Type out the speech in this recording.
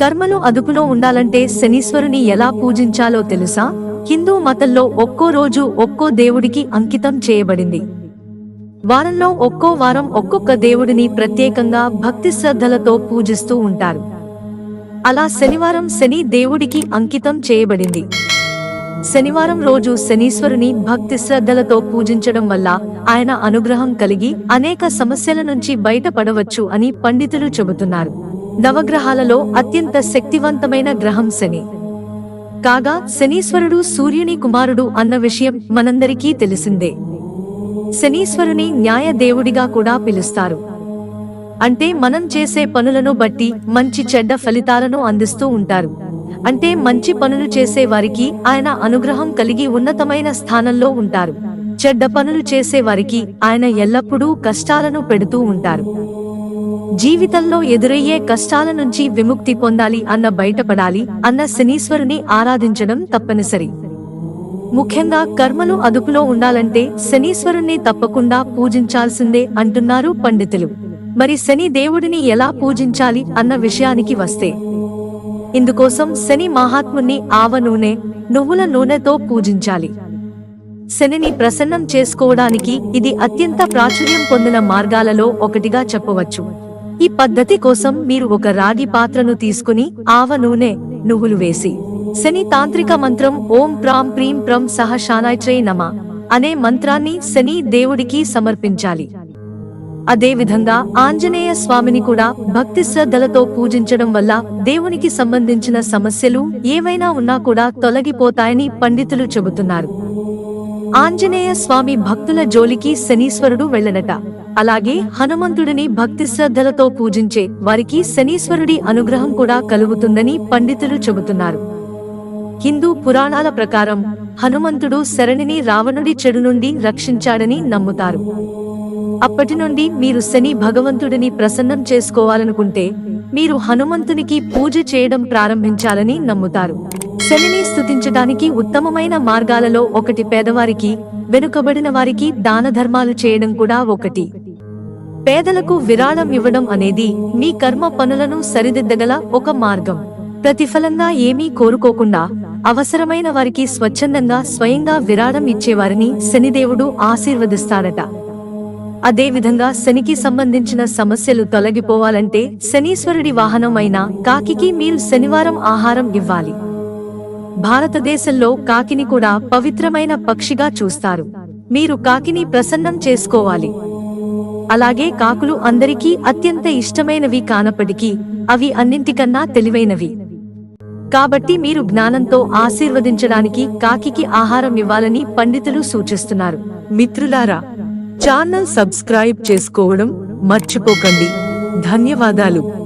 కర్మలు అదుపులో ఉండాలంటే శనీశ్వరుని ఎలా పూజించాలో తెలుసా? హిందూ మతంలో ఒక్కో రోజు ఒక్కో దేవుడికి అంకితం చేయబడింది. వారంలో ఒక్కో వారం ఒక్కొక్క దేవుడిని ప్రత్యేకంగా భక్తి శ్రద్ధలతో పూజిస్తూ ఉంటారు. అలా శనివారం శని దేవుడికి అంకితం చేయబడింది. శనివారం రోజు శనీశ్వరుని భక్తి శ్రద్ధలతో పూజించడం వల్ల ఆయన అనుగ్రహం కలిగి అనేక సమస్యల నుంచి బయటపడవచ్చు అని పండితులు చెబుతున్నారు. నవగ్రహాలలో అత్యంత శక్తివంతమైన గ్రహం శని. కాగా శనీశ్వరుడు సూర్యుని కుమారుడు అన్న విషయం మనందరికీ తెలిసిందే. శనీశ్వరుని న్యాయ దేవుడిగా కూడా పిలుస్తారు. అంటే మనం చేసే పనులను బట్టి మంచి చెడ్డ ఫలితాలను అందిస్తూ ఉంటారు. అంటే మంచి పనులు చేసే వారికి ఆయన అనుగ్రహం కలిగి ఉన్నతమైన స్థానంలో ఉంటారు. చెడ్డ పనులు చేసే వారికి ఆయన ఎల్లప్పుడూ కష్టాలను పెడుతూ ఉంటారు. జీవితంలో ఎదురయ్యే కష్టాల నుంచి విముక్తి పొందాలి అన్న బయటపడాలి అన్న శనీశ్వరుని ఆరాధించడం తప్పనిసరి. ముఖ్యంగా కర్మలు అదుపులో ఉండాలంటే శనీశ్వరుణ్ణి తప్పకుండా పూజించాల్సిందే అంటున్నారు పండితులు. మరి శని దేవుడిని ఎలా పూజించాలి అన్న విషయానికి వస్తే. ఇందుకోసం శని మహాత్ముని ఆవ నూనె నువ్వుల నూనెతో పూజించాలి. శనిని ప్రసన్నం చేసుకోవడానికి ఇది అత్యంత ప్రాచుర్యం పొందిన మార్గాలలో ఒకటిగా చెప్పవచ్చు. ఈ పద్ధతి కోసం మీరు ఒక రాగి పాత్రను తీసుకుని ఆవ నూనె నువ్వులు వేసి శని తాంత్రిక మంత్రం ఓం ప్రాం ప్రీం ప్రం సహ శానాయత్రై నమ అనే మంత్రాన్ని శని దేవుడికి సమర్పించాలి. అదేవిధంగా ఆంజనేయ స్వామిని కూడా భక్తి శ్రద్ధలతో పూజించడం వల్ల దేవునికి సంబంధించిన సమస్యలు ఏవైనా ఉన్నా కూడా తొలగిపోతాయని పండితులు చెబుతున్నారు. ఆంజనేయ స్వామి భక్తుల జోలికి శనీశ్వరుడు వెళ్ళనట. అలాగే హనుమంతుడిని భక్తి శ్రద్ధలతో పూజించే వారికి శనీశ్వరుడి అనుగ్రహం కూడా కలుగుతుందని పండితులు చెబుతున్నారు. హిందూ పురాణాల ప్రకారం హనుమంతుడు శరణిని రావణుడి చెడు నుండి రక్షించాడని నమ్ముతారు. అప్పటి నుండి మీరు శని భగవంతుడిని ప్రసన్నం చేసుకోవాలనుకుంటే మీరు హనుమంతునికి పూజ చేయడం ప్రారంభించాలని నమ్ముతారు. శనిని స్థుతించడానికి ఉత్తమమైన మార్గాలలో ఒకటి పేదవారికి వెనుకబడిన వారికి దాన ధర్మాలు చేయడం కూడా ఒకటి. పేదలకు విరాళం ఇవ్వడం అనేది మీ కర్మ పనులను సరిదిద్దగల ఒక మార్గం. ప్రతిఫలంగా ఏమీ కోరుకోకుండా అవసరమైన వారికి స్వచ్ఛందంగా స్వయంగా విరాళం ఇచ్చేవారిని శనిదేవుడు ఆశీర్వదిస్తాడట. అదేవిధంగా శనికి సంబంధించిన సమస్యలు తొలగిపోవాలంటే శనీశ్వరుడి వాహనం అయిన కాకికి మీరు శనివారం ఆహారం ఇవ్వాలి. భారతదేశంలో కాకిని కూడా పవిత్రమైన పక్షిగా చూస్తారు. మీరు కాకిని ప్రసన్నం చేసుకోవాలి. అలాగే కాకులు అందరికీ అత్యంత ఇష్టమైనవి కానప్పటికీ అవి అన్నింటికన్నా తెలివైనవి. కాబట్టి మీరు జ్ఞానంతో ఆశీర్వదించడానికి కాకికి ఆహారం ఇవ్వాలని పండితులు సూచిస్తున్నారు. మిత్రులారా ఛానల్ సబ్స్క్రైబ్ చేసుకోవడం మర్చిపోకండి. ధన్యవాదాలు.